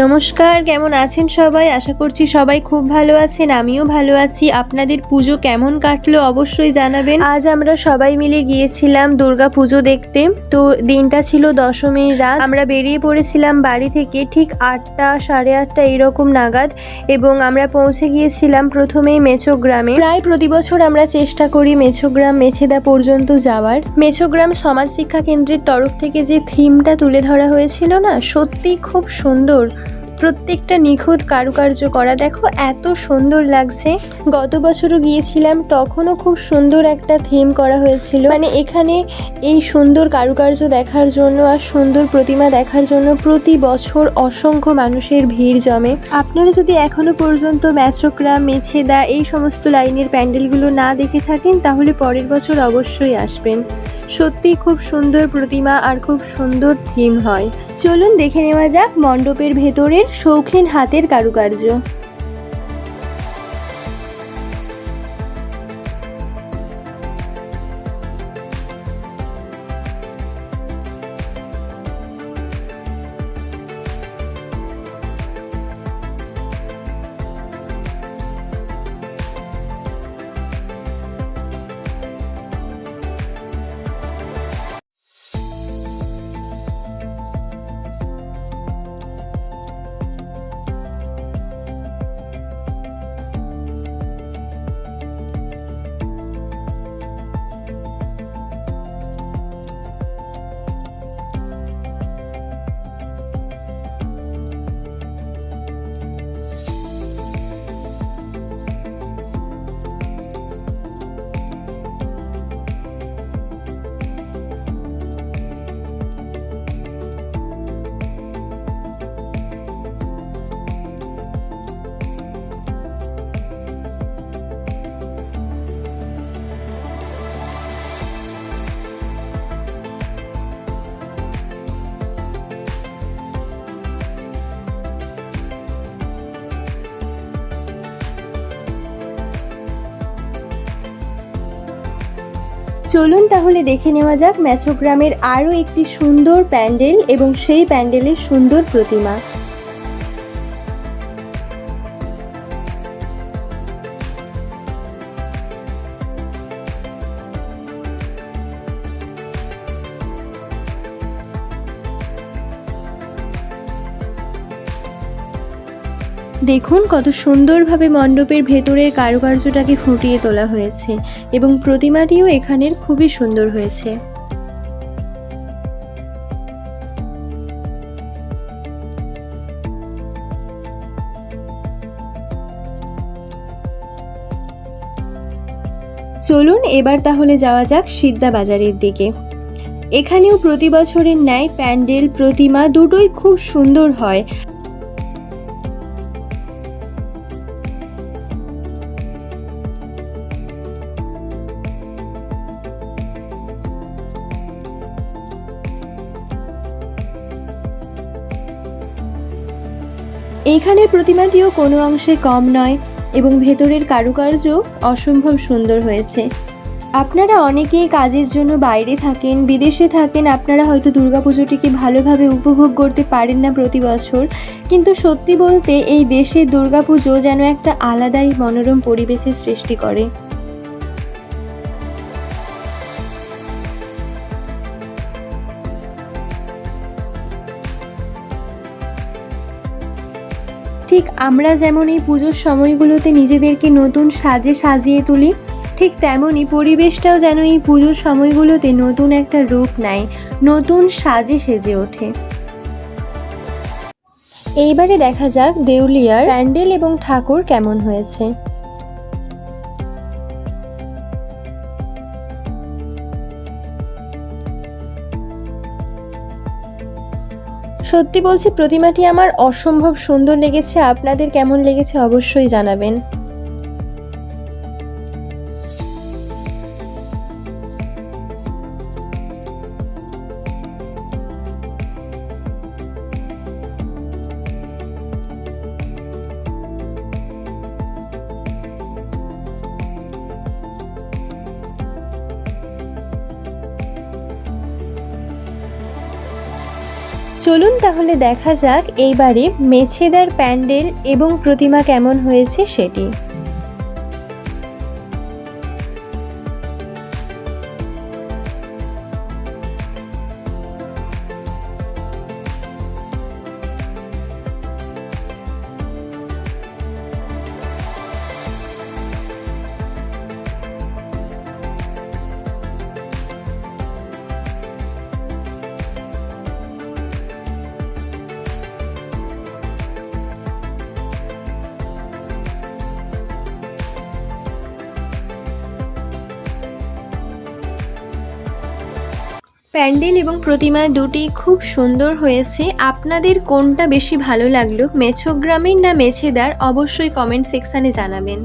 নমস্কার, কেমন আছেন সবাই? আশা করছি সবাই খুব ভালো আছেন, আমিও ভালো আছি। আপনাদের পুজো কেমন কাটলো অবশ্যই জানাবেন। আজ আমরা সবাই মিলে গিয়েছিলাম দুর্গা পুজো দেখতে। তো দিনটা ছিল দশমীর রাত। আমরা বেরিয়ে পড়েছিলাম বাড়ি থেকে ঠিক আটটা, সাড়ে আটটা এইরকম নাগাদ এবং আমরা পৌঁছে গিয়েছিলাম প্রথমেই মেছো গ্রামে। প্রায় প্রতি বছর আমরা চেষ্টা করি মেছোগ্রাম মেছেদা পর্যন্ত যাওয়ার। মেছোগ্রাম সমাজ শিক্ষা কেন্দ্রের তরফ থেকে যে থিমটা তুলে ধরা হয়েছিল না, সত্যিই খুব সুন্দর। প্রত্যেকটা নিখুঁত কারুকার্য করা, দেখো এত সুন্দর লাগছে। গত বছরও গিয়েছিলাম, তখনও খুব সুন্দর একটা থিম করা হয়েছিল। মানে এখানে এই সুন্দর কারুকার্য দেখার জন্য আর সুন্দর প্রতিমা দেখার জন্য প্রতি বছর অসংখ্য মানুষের ভিড় জমে। আপনারা যদি এখনও পর্যন্ত ম্যাচোগ্রাম মেছেদা এই সমস্ত লাইনের প্যান্ডেলগুলো না দেখে থাকেন, তাহলে পরের বছর অবশ্যই আসবেন। সত্যি খুব সুন্দর প্রতিমা আর খুব সুন্দর থিম হয়। চলুন দেখে নেওয়া যাক মণ্ডপের ভেতরের শৌখিন হাতের কারুকার্য। চলুন তাহলে দেখে নেওয়া যাক ম্যাচোগ্রামের আরও একটি সুন্দর প্যান্ডেল এবং সেই প্যান্ডেলের সুন্দর প্রতিমা। দেখুন কত সুন্দরভাবে মণ্ডপের ভেতরের কারুকার্যটাকে ফুটিয়ে তোলা হয়েছে এবং প্রতিমাটিও এখানের খুবই সুন্দর হয়েছে। চলুন এবার তাহলে যাওয়া যাক সিদ্ধা বাজারের দিকে। এখানেও প্রতি বছরের ন্যায় প্যান্ডেল, প্রতিমা দুটোই খুব সুন্দর হয়। এইখানের প্রতিমাটিও কোনো অংশে কম নয় এবং ভেতরের কারুকার্য অসম্ভব সুন্দর হয়েছে। আপনারা অনেকেই কাজের জন্য বাইরে থাকেন, বিদেশে থাকেন, আপনারা হয়তো দুর্গাপুজোটিকে ভালোভাবে উপভোগ করতে পারেন না প্রতি বছর, কিন্তু সত্যি বলতে এই দেশের দুর্গাপুজো যেন একটা আলাদাই মনোরম পরিবেশের সৃষ্টি করে। ঠিক আমরা যেমন এই পুজোর সময়গুলোতে নিজেদেরকে নতুন সাজে সাজিয়ে তুলি, ঠিক তেমনই পরিবেশটাও যেন এই পুজোর সময়গুলোতে নতুন একটা রূপ নেয়, নতুন সাজে সেজে ওঠে। এইবারে দেখা যাক দেউলিয়ার প্যান্ডেল এবং ঠাকুর কেমন হয়েছে। সত্যি বলছি প্রতিমাটি আমার অসম্ভব সুন্দর লেগেছে। আপনাদের কেমন লেগেছে অবশ্যই জানাবেন। চলুন তাহলে দেখা যাক এইবারে মেছেদার প্যান্ডেল এবং প্রতিমা কেমন হয়েছে সেটি। প্যান্ডেল এবং প্রতিমা দুটি খুব সুন্দর হয়েছে। আপনাদের কোনটা বেশি ভালো লাগল? মেছোগ্রামের না মেছেদার? অবশ্যই কমেন্ট সেকশানে জানাবেন।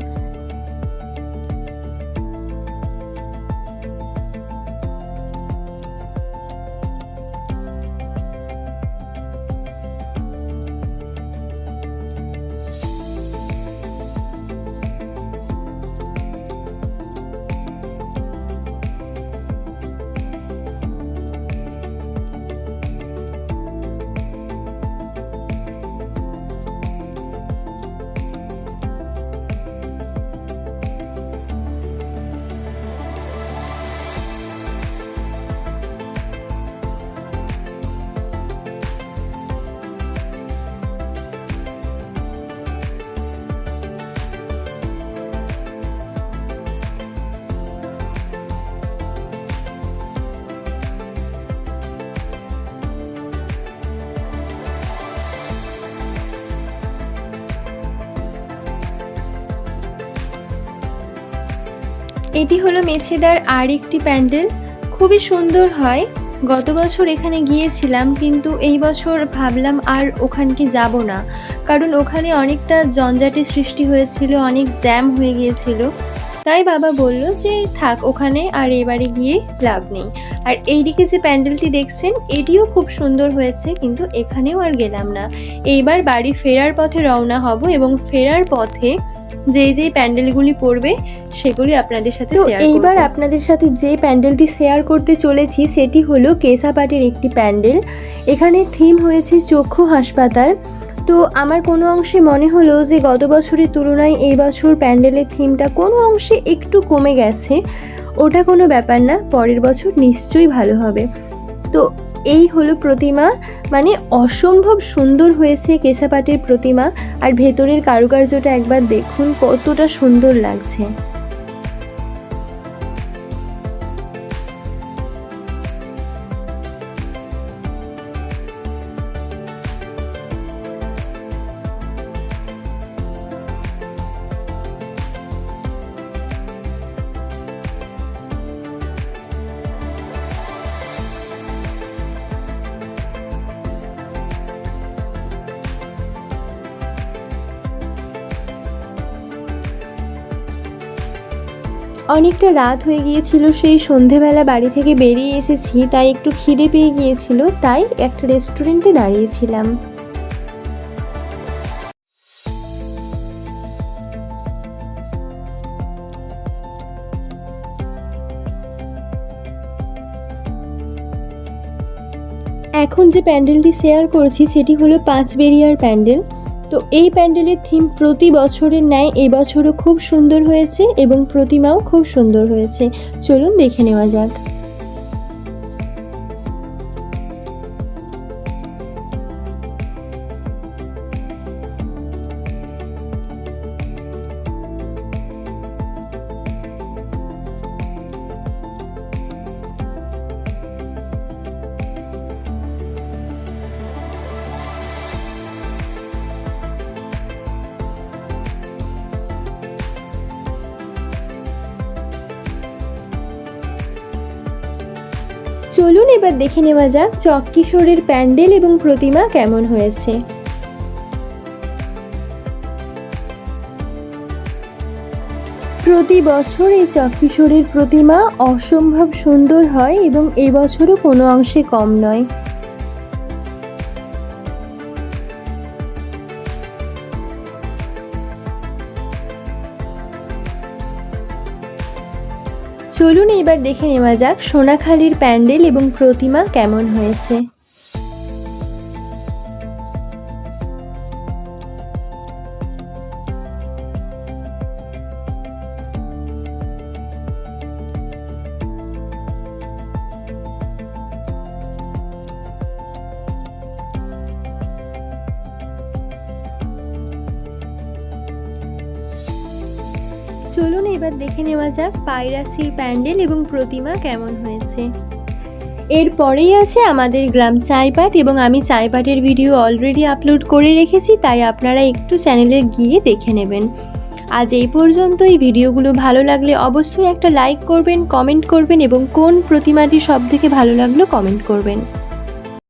এটি হলো মেছেদার আর একটি প্যান্ডেল। খুবই সুন্দর হয়। গত বছর এখানে গিয়েছিলাম, কিন্তু এই বছর ভাবলাম আর ওখানকে যাব না। কারণ ওখানে অনেকটা জঞ্জাটের সৃষ্টি হয়েছিল, অনেক জ্যাম হয়ে গিয়েছিল। তাই বাবা বলল যে, থাক ওখানে আর এবারে গিয়ে লাভ নেই। আর এইদিকে যে প্যান্ডেলটি দেখছেন, এটিও খুব সুন্দর হয়েছে, কিন্তু এখানেও আর গেলাম না। এইবার বাড়ি ফেরার পথে রওনা হব এবং ফেরার পথে যেই যেই প্যান্ডেলগুলি পড়বে সেগুলি আপনাদের সাথে তো এইবার আপনাদের সাথে যে প্যান্ডেলটি শেয়ার করতে চলেছি সেটি হলো কেসাপাটের একটি প্যান্ডেল। এখানে থিম হয়েছে চক্ষু হাসপাতাল। তো আমার কোনো অংশে মনে হলো যে গত বছরের তুলনায় এই বছর প্যান্ডেলের থিমটা কোনো অংশে একটু কমে গেছে। ওটা কোনো ব্যাপার না পরের বছর নিশ্চয়ই ভালো হবে। তো এই হলো প্রতিমা। মানে অসম্ভব সুন্দর হয়েছে কেশাপাটির প্রতিমা। আর ভেতরের কারুকার্যটা একবার দেখুন কতটা সুন্দর লাগছে। অনেকটা রাত হয়ে গিয়েছিল, সেই সন্ধেবেলা বাড়ি থেকে বেরিয়ে এসেছি, তাই একটু খিদে পেয়ে গিয়েছিল, তাই একটা রেস্টুরেন্টে দাঁড়িয়েছিলাম। এখন যে প্যান্ডেলটি শেয়ার করছি, সেটি হলো পাঁচবেরিয়ার প্যান্ডেল। তো এই প্যান্ডেলের থিম প্রতি বছরের ন্যায় এবছরও খুব সুন্দর হয়েছে এবং প্রতিমাও খুব সুন্দর হয়েছে। চলুন দেখে নেওয়া যাক। চলুন এবার দেখে নেওয়া যাক চক কিশোরের প্যান্ডেল এবং প্রতিমা কেমন হয়েছে। প্রতি বছর এই চক্কিশোরের প্রতিমা অসম্ভব সুন্দর হয় এবং এবছরও কোনো অংশে কম নয়। চলুন এবার দেখে নেওয়া যাক সোনাখালির প্যান্ডেল এবং প্রতিমা কেমন হয়েছে। এবার দেখে নেওয়া যাক পায়রাসির প্যান্ডেল এবং প্রতিমা কেমন হয়েছে। এরপরেই আছে আমাদের গ্রাম চাইপাট এবং আমি চাইপাটের ভিডিও অলরেডি আপলোড করে রেখেছি, তাই আপনারা একটু চ্যানেলে গিয়ে দেখে নেবেন। আজ এই পর্যন্ত এই ভিডিওগুলো ভালো লাগলে অবশ্যই একটা লাইক করবেন কমেন্ট করবেন এবং কোন প্রতিমাটি সব থেকে ভালো লাগল কমেন্ট করবেন।